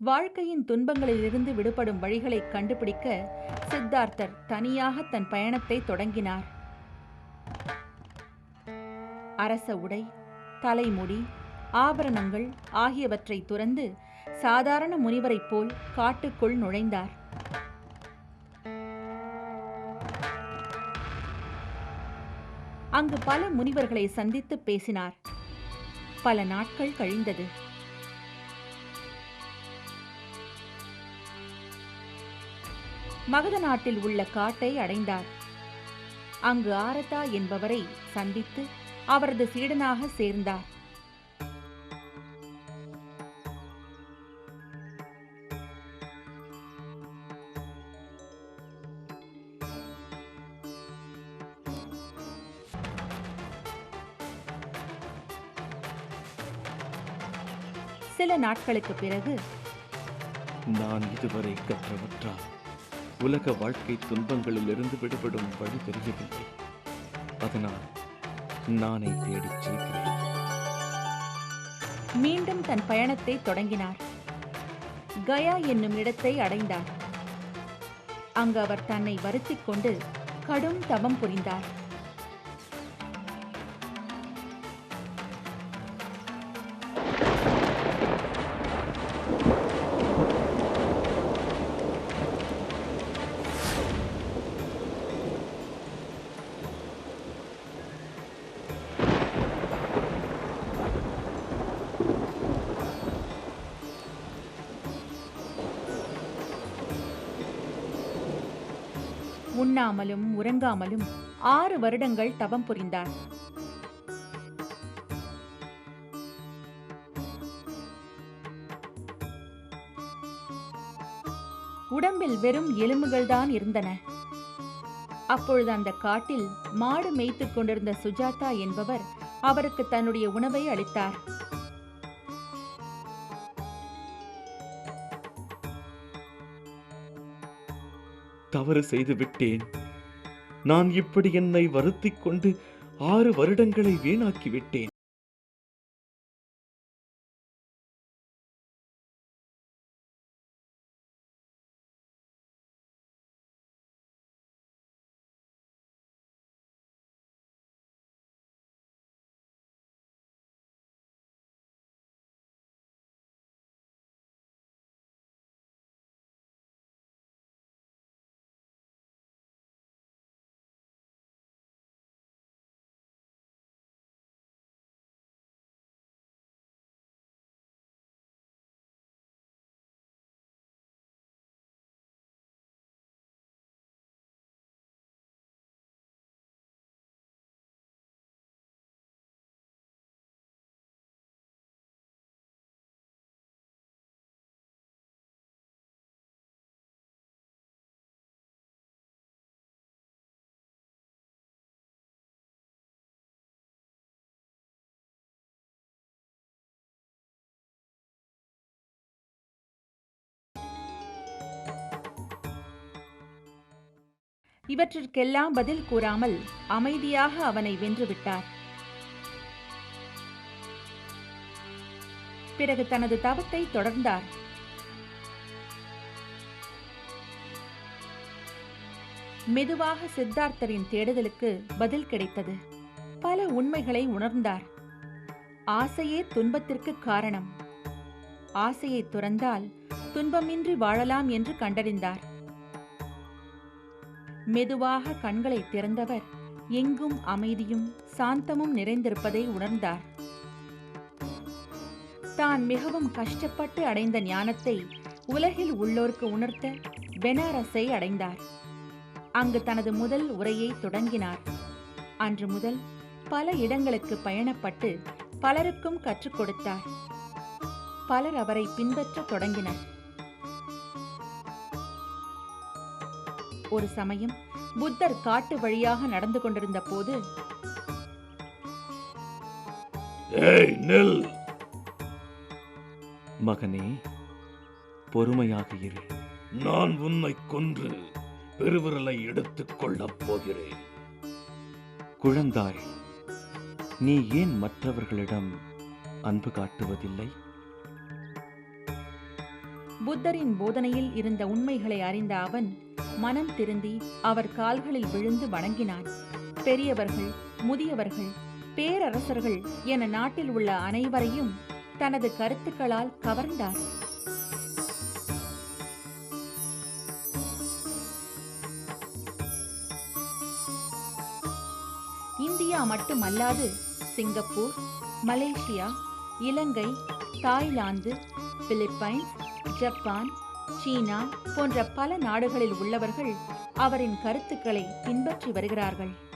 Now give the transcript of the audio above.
வாழ்க்கையின் துன்பங்களிலிருந்து விடுபடும் வழிகளை கண்டுபிடிக்க சித்தார்த்தர் தனியாக தன் பயணத்தை தொடங்கினார். அரச உடை தலைமுடி ஆபரணங்கள் ஆகியவற்றை துறந்து சாதாரண முனிவரைப் போல் காட்டுக்குள் நுழைந்தார். அங்கு பல முனிவர்களை சந்தித்து பேசினார். பல நாட்கள் கழிந்தது. மகத நாட்டில் உள்ள காட்டை அடைந்தார். அங்கு ஆரதா என்பவரை சந்தித்து அவரது சீடனாக சேர்ந்தார். சில நாட்களுக்கு பிறகு நான் இதுவரை கற்றவற்றால் உலக வாழ்க்கை துன்பங்களிலிருந்து விடுபடும் வழி தெரியவில்லை. அதனால் நானை தேடிச் செல்கிறேன். மீண்டும் தன் பயணத்தை தொடங்கினார். கயா என்னும் இடத்தை அடைந்தார். அங்கு அவர் தன்னை வருத்திக் கொண்டு கடும் தவம் புரிந்தார். உண்ணாமலும் உறங்காமலும் ஆறு வருடங்கள் தவம் புரிந்தார். உடம்பில் வெறும் எலும்புகள் தான் இருந்தன. அப்பொழுது அந்த காட்டில் மாடு மேய்த்துக் கொண்டிருந்த சுஜாதா என்பவர் அவருக்கு தன்னுடைய உணவை அளித்தார். தவறு செய்து விட்டேன் நான் இப்படி என்னை வருத்திக் கொண்டு ஆறு வருடங்களை வீணாக்கி இவற்றிற்கெல்லாம் பதில் கூறாமல் அமைதியாக அவனை வென்றுவிட்டார். பிறகு தனது தவத்தை தொடர்ந்தார். மெதுவாக சித்தார்த்தரின் தேடுதலுக்கு பதில் கிடைத்தது. பல உண்மைகளை உணர்ந்தார். ஆசையே துன்பத்திற்கு காரணம். ஆசையை துறந்தால் துன்பமின்றி வாழலாம் என்று கண்டறிந்தார். மெதுவாக கண்களை திறந்தவர். எங்கும் அமைதியும் சாந்தமும் நிறைந்திருப்பதை உணர்ந்தார். தான் மிகவும் கஷ்டப்பட்டு அடைந்த ஞானத்தை உலகில் உள்ளோருக்கு உணர்த்த பெனாரஸை அடைந்தார். அங்கு தனது முதல் உரையை தொடங்கினார். அன்று முதல் பல இடங்களுக்கு பயணப்பட்டு பலருக்கும் கற்றுக் கொடுத்தார். பலர் அவரை பின்பற்றத் தொடங்கினர். ஒரு சமயம் புத்தர் காட்டு வழியாக நடந்து கொண்டிருந்த போது ஏய் நெல். மகனே பொறுமையாக இரு. நான் உன்னை கொன்று பெருவிரலை எடுத்துக் கொள்ளப் போகிறேன். குழந்தாய் நீ ஏன் மற்றவர்களிடம் அன்பு காட்டுவதில்லை? புத்தரின் போதனையில் இருந்த உண்மைகளை அறிந்த அவன் மனம் திருந்தி அவர் கால்களில் விழுந்து வணங்கினான் பெரியவர்கள் முதியவர்கள் பேரரசர்கள் என நாட்டில் உள்ள அனைவரையும் தனது கருத்துக்களால் கவர்ந்தார். இந்தியா மட்டுமல்லாது Singapore Malaysia Ilangai Thailand Philippines Japan China போன்ற பல நாடுகளில் உள்ளவர்கள் அவரின் கருத்துக்களை பின்பற்றி வருகிறார்கள்.